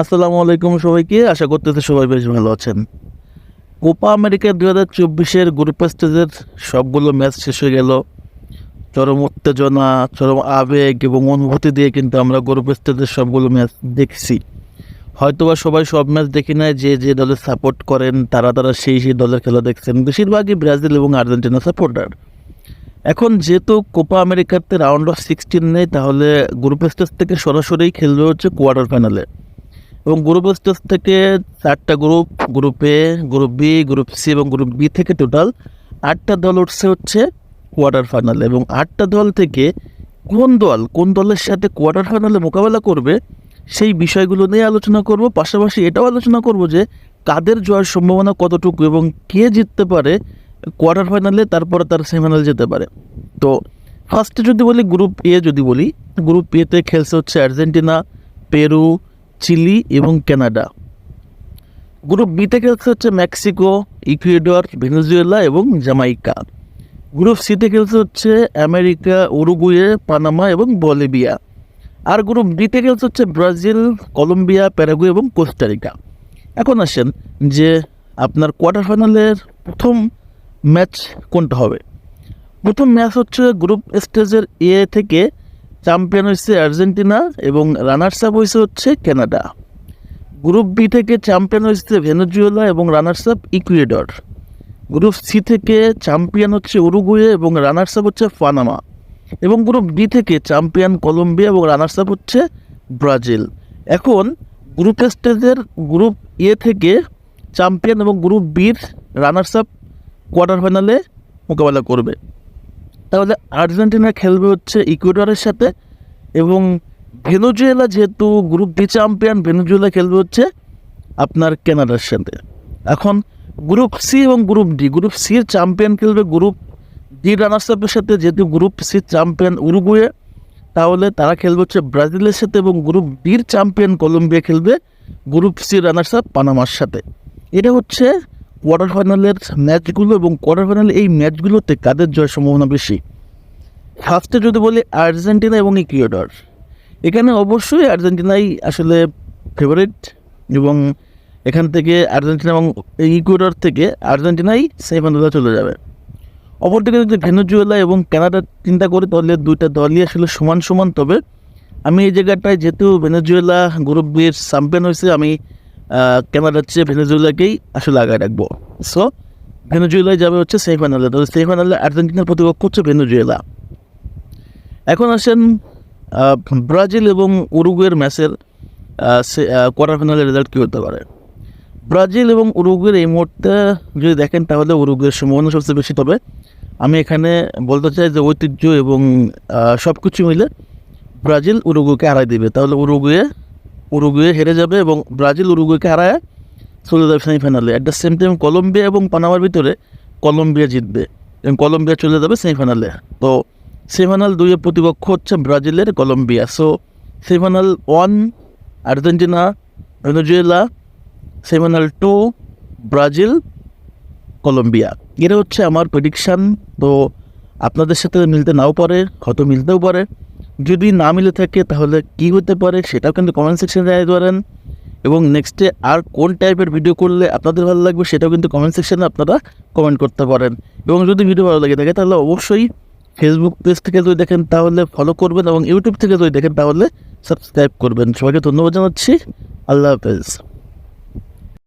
আসসালামু আলাইকুম সবাইকে। আশা করতেছি সবাই বেশ ভালো আছেন। কোপা আমেরিকা দু হাজার চব্বিশের গ্রুপ স্টেজের সবগুলো ম্যাচ শেষ হয়ে গেল। চরম উত্তেজনা, চরম আবেগ এবং অনুভূতি দিয়ে কিন্তু আমরা গ্রুপ স্টেজের সবগুলো ম্যাচ দেখছি। হয়তোবা সবাই সব ম্যাচ দেখি নাই যে যে দলের সাপোর্ট করেন, তারা তারা সেই সেই দলের খেলা দেখছেন। বেশিরভাগই ব্রাজিল এবং আর্জেন্টিনা সাপোর্টার এখন যেহেতু কোপা আমেরিকাতে রাউন্ড অফ সিক্সটিন নেই, তাহলে গ্রুপ স্টেজ থেকে সরাসরি খেলবে হচ্ছে কোয়ার্টার ফাইনালে এবং গ্রুপ স্টেজ থেকে চারটা group group A group B group C এবং গ্রুপ বি থেকে টোটাল আটটা দল উঠছে হচ্ছে কোয়ার্টার ফাইনালে এবং আটটা দল থেকে কোন দল, কোন দলের সাথে কোয়ার্টার ফাইনালে মোকাবেলা করবে সেই বিষয়গুলো নিয়ে আলোচনা করব। পাশাপাশি এটাও আলোচনা করব যে কাদের জয়ের সম্ভাবনা কতটুকু এবং কে জিততে পারে কোয়ার্টার ফাইনালে তারপরে তার সেমিফাইনাল যেতে পারে। তো ফার্স্টে যদি বলি গ্রুপ এ যদি বলি গ্রুপ এতে খেলছে হচ্ছে আর্জেন্টিনা, পেরু চিলি এবং কানাডা। গ্রুপ বিতে খেলছে হচ্ছে মেক্সিকো, ইকুয়েডর, ভেনেজুয়েলা এবং জামাইকা গ্রুপ সিতে খেলছে হচ্ছে আমেরিকা, উরুগুয়ে, পানামা এবং বলিভিয়া। আর গ্রুপ ডিতে খেলছে হচ্ছে ব্রাজিল, কলম্বিয়া, প্যারাগুয়ে এবং কোস্টারিকা। এখন আসেন যে আপনার কোয়ার্টার ফাইনালের প্রথম ম্যাচ কোনটা হবে? প্রথম ম্যাচ হচ্ছে গ্রুপ স্টেজের এ থেকে চ্যাম্পিয়ন হয়েছে আর্জেন্টিনা এবং রানার্স আপ হয়েছে হচ্ছে কানাডা গ্রুপ বি থেকে চ্যাম্পিয়ন হয়েছে ভেনেজুয়েলা এবং runners up Ecuador group C থেকে চ্যাম্পিয়ন হচ্ছে উরুগুয়ে এবং রানার্স আপ হচ্ছে পানামা এবং গ্রুপ ডি থেকে চ্যাম্পিয়ন কলম্বিয়া এবং রানার্স আপ হচ্ছে ব্রাজিল এখন গ্রুপ স্টেজের গ্রুপ এ থেকে চ্যাম্পিয়ন এবং গ্রুপ বির রানার্স আপ কোয়ার্টার ফাইনালে মোকাবেলা করবে। তাহলে আর্জেন্টিনা খেলবে হচ্ছে ইকুয়েডরের সাথে এবং ভেনেজুয়েলা যেহেতু গ্রুপ ডি চ্যাম্পিয়ন, ভেনেজুয়েলা খেলবে হচ্ছে আপনার কানাডার সাথে। এখন গ্রুপ সি এবং গ্রুপ ডি, গ্রুপ সির চ্যাম্পিয়ন খেলবে গ্রুপ ডি রানার্স আপের সাথে, যেহেতু গ্রুপ সি চ্যাম্পিয়ন উরুগুয়ে, তাহলে তারা খেলবে হচ্ছে ব্রাজিলের সাথে এবং গ্রুপ ডির চ্যাম্পিয়ন কলম্বিয়া খেলবে গ্রুপ সি রানার্স আপ পানামার সাথে। এটা হচ্ছে কোয়ার্টার ফাইনালের ম্যাচগুলো এবং কোয়ার্টার ফাইনালে এই ম্যাচগুলোতে কাদের জয়ের সম্ভাবনা বেশি? ফার্স্টে যদি বলি আর্জেন্টিনা এবং ইকুয়েডর। এখানে অবশ্যই আর্জেন্টিনাই আসলে ফেভারিট এবং এখান থেকে আর্জেন্টিনা এবং ইকুয়েডর থেকে আর্জেন্টিনাই সেমিফাইনালে চলে যাবে। অপরদিকে যদি ভেনেজুয়েলা এবং কানাডা চিন্তা করি তাহলে দুইটা দলই আসলে সমান সমান, তবে আমি এই জায়গাটায় যেহেতু ভেনেজুয়েলা গ্রুপ বির চ্যাম্পিয়ন হয়েছে, আমি আহ, হচ্ছে ভেনেজুয়েলাকেই আসলে আগায় রাখব। সো ভেনেজুয়েলায় যাবে হচ্ছে সেমিফাইনালে। তবে সেমিফাইনালে আর্জেন্টিনার প্রতিপক্ষ হচ্ছে ভেনেজুয়েলা। এখন আসেন ব্রাজিল এবং উরুগুয়ের ম্যাচের কোয়ার্টার ফাইনালের রেজাল্ট কী হতে পারে? ব্রাজিল এবং উরুগুয়ের এই মুহূর্তে যদি দেখেন তাহলে উরুগুয়ের সম্ভাবনা সবচেয়ে বেশি। তবে আমি এখানে বলতে চাই যে ঐতিহ্য এবং সব কিছু মিলে ব্রাজিল উরুগুয়েকে হারাই দেবে। তাহলে উরুগুয়ে উরুগুয়ে হেরে যাবে এবং ব্রাজিল উরুগুয়েকে হারায় চলে যাবে সেমিফাইনালে। At the same time Colombia এবং পানামার ভিতরে কলম্বিয়া জিতবে এবং কলম্বিয়া চলে যাবে সেমিফাইনালে। তো সেমিফাইনাল দুইয়ের প্রতিপক্ষ হচ্ছে ব্রাজিলের Colombia. So semifinal one Argentina, Venezuela, semifinal two Brazil, Colombia. এটা হচ্ছে আমার প্রেডিকশান তো আপনাদের সাথে মিলতে নাও পারে, হয়তো মিলতেও পারে। যদি না মিলে থাকে, তাহলে কি হতে পারে সেটাও কিন্তু কমেন্ট সেকশনে জানিয়ে পারেন এবং নেক্সটে আর কোন টাইপের ভিডিও করলে আপনাদের ভালো লাগবে সেটাও কিন্তু কমেন্ট সেকশনে আপনারা কমেন্ট করতে পারেন। এবং যদি ভিডিও ভালো লাগে থাকে, তাহলে অবশ্যই ফেসবুক পেজ থেকে যদি দেখেন, তাহলে ফলো করবেন এবং ইউটিউব থেকে যদি দেখেন, তাহলে সাবস্ক্রাইব করবেন। সবাইকে ধন্যবাদ জানাচ্ছি। আল্লাহ হাফেজ।